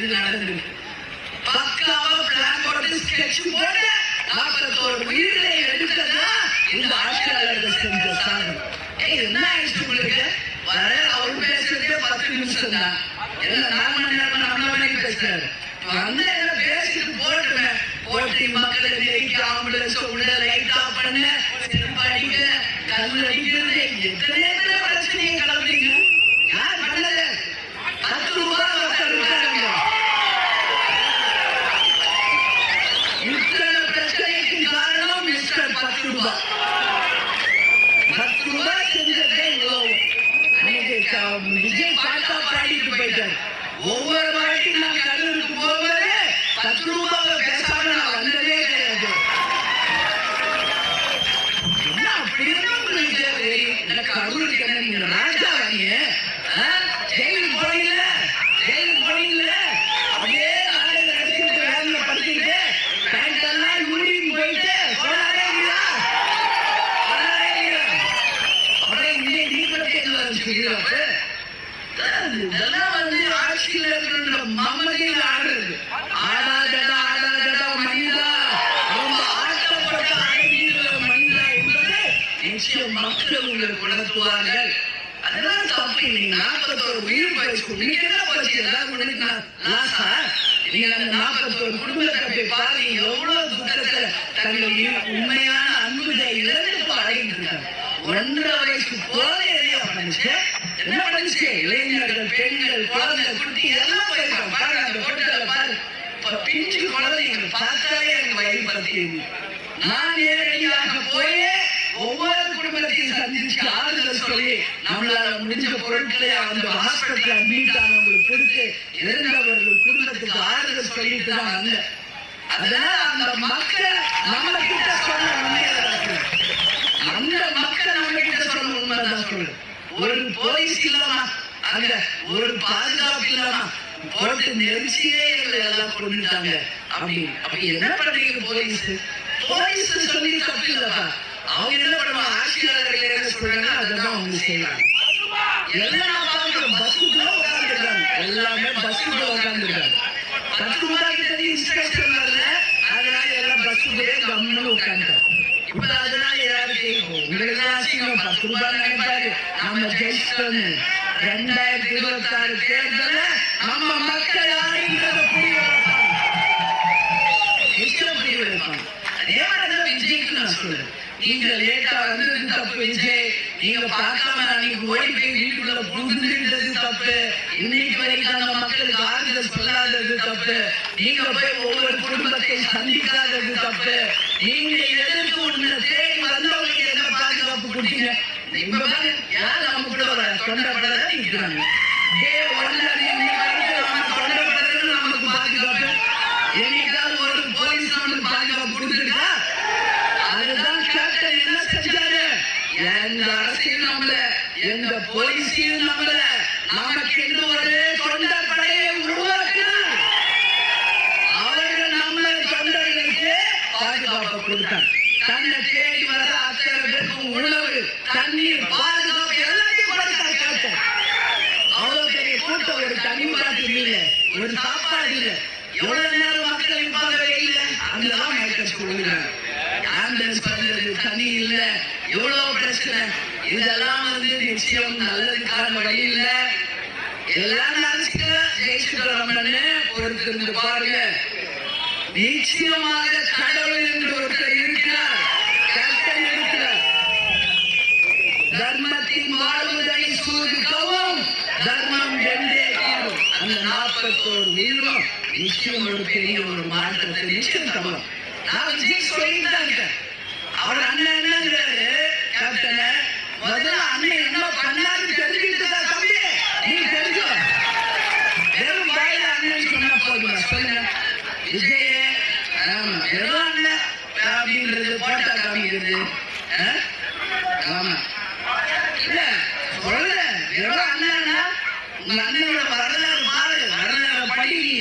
இது நடந்திருக்கு பக்காவா பிளான் போட்டு ஸ்கெட்ச் போட்டு நாற்பத்தோரு எடுத்ததா இந்த ஆட்சியாளர்கள் செஞ்ச என்ன ஆயிடுச்சு உங்களுக்கு? வர அவர் பேசுறதே பத்து நிமிஷம் தான். நாலு மணி நேரம் மணிக்கு பேசுறாரு. என்ன பேசிட்டு போட்டுமே. போட்டி மக்களை நெருக்கி ஆம்புலன்ஸ் உள்ள லைட் ஆஃப் பண்ண. கல் அடிக்கிறது எத்தனை எத்தனை பிரச்சனையை கிளம்புறீங்க யார் பண்ணல பத்து ரூபாய் ஒருத்தர் இருக்காருங்க இத்தனை பிரச்சனைக்கு காரணம் மிஸ்டர் பத்து ரூபாய் பத்து ரூபாய் செஞ்சதே இவ்வளவு அன்னைக்கு க- விஜய் பாட்டா பாடிட்டு போயிட்டாரு. ஒவ்வொரு வாட்டி நான் கல்லூருக்கு போகும்போது பத்து ரூபாவை பேசாம நான் வந்ததே மம்மதியில் ஆடுறது. ஆடாதடா ஆடாதடா மனிதா. ரொம்ப ஆட்டப்பட்ட அழகிய மனிதா என்பது நிச்சயம் மக்கள் உங்களுக்கு உணர்த்துவார்கள். அதெல்லாம் தப்பு நீங்க நாற்பத்தோரு உயிர் போயிடுச்சு நீங்க என்ன போச்சு உங்களுக்கு நீங்க அந்த நாற்பத்தோரு குடும்பத்தை போய் பாருங்க எவ்வளவு துக்கத்துல தங்கள் உண்மையான அன்புதை இழந்து இருக்காங்க ஒன்றரை வயசு குழந்தைய பண்ணுச்சு என்ன பண்ணுச்சு இளைஞர்கள் பெண்கள் குழந்தை குட்டி எல்லாம் பார்த்தாலே எனக்கு வயிறு பத்தியுது நான் நேரடியாக போயே ஒவ்வொரு குடும்பத்தையும் சந்திச்சு ஆறுதல் சொல்லி நம்மளால முடிஞ்ச பொருட்களை அந்த ஹாஸ்பிட்டல் அட்மிட் கொடுத்து இறந்தவர்கள் குடும்பத்துக்கு ஆறுதல் சொல்லிட்டு தான் வந்தேன். அதனால அந்த மக்கள் நம்ம கிட்ட சொல்ல உண்மையை அந்த மக்கள் நம்ம கிட்ட சொன்ன உண்மைதான் சொல்லு ஒரு போலீஸ் இல்லாமா அங்க ஒரு பாதுகாப்பு இல்லாமா போட்டு நெரிச்சியே எங்களை எல்லாம் கொண்டுட்டாங்க அப்படி அப்படி என்ன பண்றீங்க போலீஸ்? போலீஸ் சொல்லி தப்பு இல்லப்பா. அவங்க என்ன பண்ணுவாங்க? ஆட்சியாளர்கள் என்ன சொல்றாங்க அதான் அவங்க செய்யலாம் எல்லாம் பார்க்கிறோம் பஸ்ஸுக்குள்ள உட்காந்துருக்காங்க எல்லாமே பஸ்ஸுக்குள்ள உட்காந்துருக்காங்க பத்து ரூபாய்க்கு தெரியும் இன்ஸ்பெக்டர் வரல. அதனால எல்லாம் பஸ்ஸுக்குள்ளே கம்முன்னு உட்காந்துட்டாங்க இப்ப அதனால ஏதாவது கேட்கும்? உங்களுக்கு அசிங்கம். பத்து ரூபாய் நினைப்பாரு. நம்ம ஜெயிச்சிட்டோம்னு ரெண்டாயிரத்தி இருபத்தி ஆறு தேர்தல்ல நம்ம மக்கள் யாருன்றத புரிய நிச்சயம் புரிய வைப்பாங்க அதே மாதிரிதான் விஜய்க்கு நான் சொல்றேன். நீங்க லேட்டா வந்தது தப்பு விஜய். நீங்க பார்க்காம அன்னைக்கு ஓடி போய் வீட்டுக்குள்ள புகுந்துட்டது தப்பு. இன்னைக்கு வரைக்கும் அந்த மக்களுக்கு ஆறுதல் சொல்லாதது தப்பு. நீங்க போய் ஒவ்வொரு குடும்பத்தை சந்திக்காதது தப்பு. நீங்க எதிர்த்து உன்னை தேடி வந்தவங்களுக்கு என்ன பாதுகாப்பு கொடுத்தீங்க இப்ப பாரு, யார் நம்ம கூட வர டே ஒன்ல நமக்கு பாதுகாப்பு என்னைக்காவது ஒரு போலீஸ் நமக்கு பாதுகாப்பு கொடுத்துருக்கா அதுதான் கேப்டன் என்ன செஞ்சாரு எந்த அரசியல் நம்மள எந்த போலீஸையும் நம்மள நமக்கு என்று ஒரு தொண்டர் படையை உருவாக்கினார் அவர்கள் நம்ம தொண்டர்களுக்கு பாதுகாப்பு கொடுத்தார் தன்னை தேடி வர அத்தனை பேருக்கும் உணவு தண்ணீர் பாதுகாப்பு எல்லாத்தையும் கொடுத்தார் கேப்டன் அவ்வளவு பெரிய கூட்டம் ஒரு தனி பாட்டில் இல்ல ஒரு சாப்பாடு இல்ல. எவ்வளவு நேரம் மக்கள் இருப்பாங்க இல்ல அங்கதான் மைக்கல் சொல்லுகிறாங்க ஆம்புலன்ஸ் பண்றது தனி இல்ல. எவ்வளவு பிரச்சனை. இதெல்லாம் வந்து நிச்சயம் நல்லதுக்கான வழி இல்ல. எல்லாம் நினைச்சுக்கலாம் ஜெயிச்சுக்கிறோம் பொறுத்திருந்து பாருங்க. நிச்சயமாக கடவுள் என்று ஒருத்தர் இருக்கிறார். அந்த நாற்பத்தோரு வீரம் நிச்சயம் ஒரு பெரிய ஒரு மாற்றத்தை நிச்சயம் தருவோம் நான் விஜய் சொல்லிட்டு தான் இருக்கேன். அவர் அண்ணன் என்னங்கிறாரு? கேப்டன முதல்ல அண்ணன் என்ன பண்ணாருன்னு தெரிஞ்சுக்கிட்டு தான் தம்பி? நீ தெரிஞ்சோ வெறும் வாயில அண்ணன் சொன்னா போதுமா? சொல்லுங்க. விஜய் ஆமா வெறும் அண்ணன் அப்படின்றது போட்டா காமிக்கிறது. ஆமா இல்ல சொல்றேன் வெறும் அண்ணன்னா உங்க அண்ணனோட வரலாறு பாரு வரலாறு படி நீ.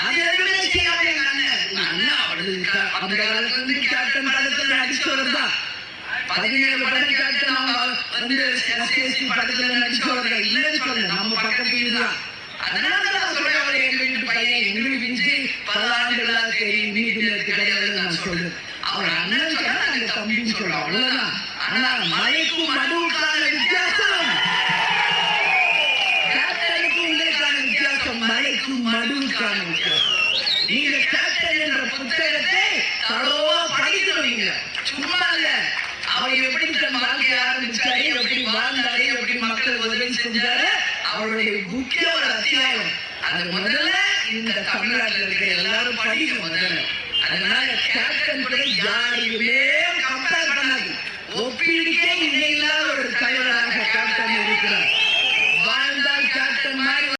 அது எதுவுமே செய்யாத எங்க அண்ணன் உங்க அண்ணன் அவரு க- அந்த காலத்துல இருந்து கேப்டன் படத்துல நடிச்சவர் தான். பதினேழு படம் கேப்டன் அவங்க வந்து எஸ்எஸ்சி படத்துல நடிச்சவர் தான். இல்லைன்னு சொல்ல நம்ம பக்கத்து வீடு தான். அதனால சொல்றேன் அவர் எங்க வீட்டு பல ஆண்டுகளா கிடையாது நான் சொல்றேன். அவர் அண்ணன் சொன்னா நாங்க தம்பின்னு சொல்றோம். அவ்வளவுதான். ஆனா மலைக்கும் வித்தியாசம் கேப்டனுக்கும் உங்களுக்கான வித்தியாசம் மலைக்கும் மடுவுக்கான வித்தியாசம் நீங்க கேப்டன் என்ற புத்தகத்தை தரோவா படிக்கணும் நீங்க சும்மா இல்ல அவர் எப்படி தன் வாழ்க்கையை ஆரம்பிச்சாரு எப்படி வாழ்ந்தாரு எப்படி மக்கள் உதவி செஞ்சாரு அவருடைய முக்கிய ஒரு அத்தியாயம். அது முதல்ல இந்த தமிழ்நாட்டில் இருக்கிற எல்லாரும் படிக்கணும் முதல்ல. அதனால கேப்டன் கூட யாரையுமே கம்பேர் பண்ணாது. ஒப்பீடுக்கே இணையில்லாத ஒரு தலைவராக கேப்டன் இருக்கிறார். வாழ்ந்தால் கேப்டன் மாதிரி